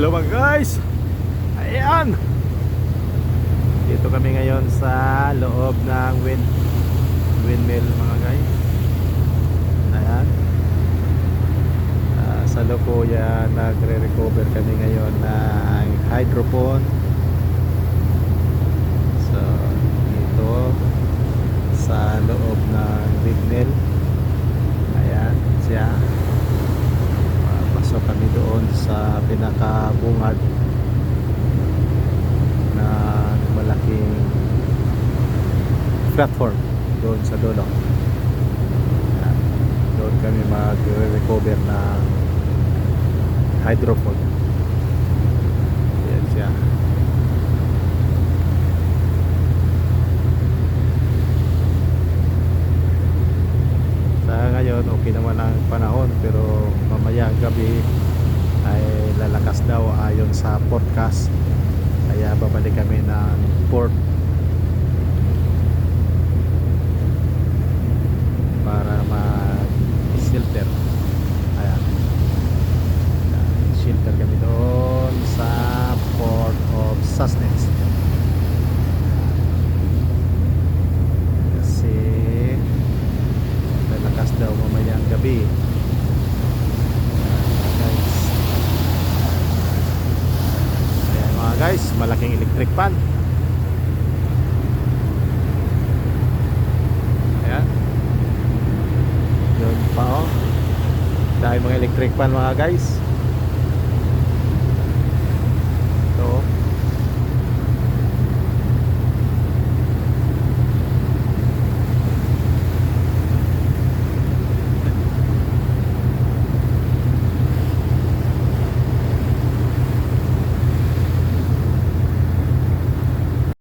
Hello mga guys! Ayan! Dito kami ngayon sa loob ng wind windmill mga guys. Ayan. Ah, Sa Lokoya nagre-recover kami ngayon ng hydrophone. So dito sa loob ng windmill. Ayan siya. Pasok kami doon sa pinakabungad na malaking platform doon sa dulo. Doon kami mag-recover ng hydrophone. Yan siya. Sa ngayon okay naman ang panahon pero mamaya gabi ay lalakas daw ayon sa forecast. Kaya babalik kami ng port para mag-shelter ayan. Shelter kami doon sa port of Sussex kasi lalakas daw mamayang gabi Ayan, guys Ayan mga guys, malaking electric fan. Ayan. Yun pa oh. Dahil mga electric fan mga guys.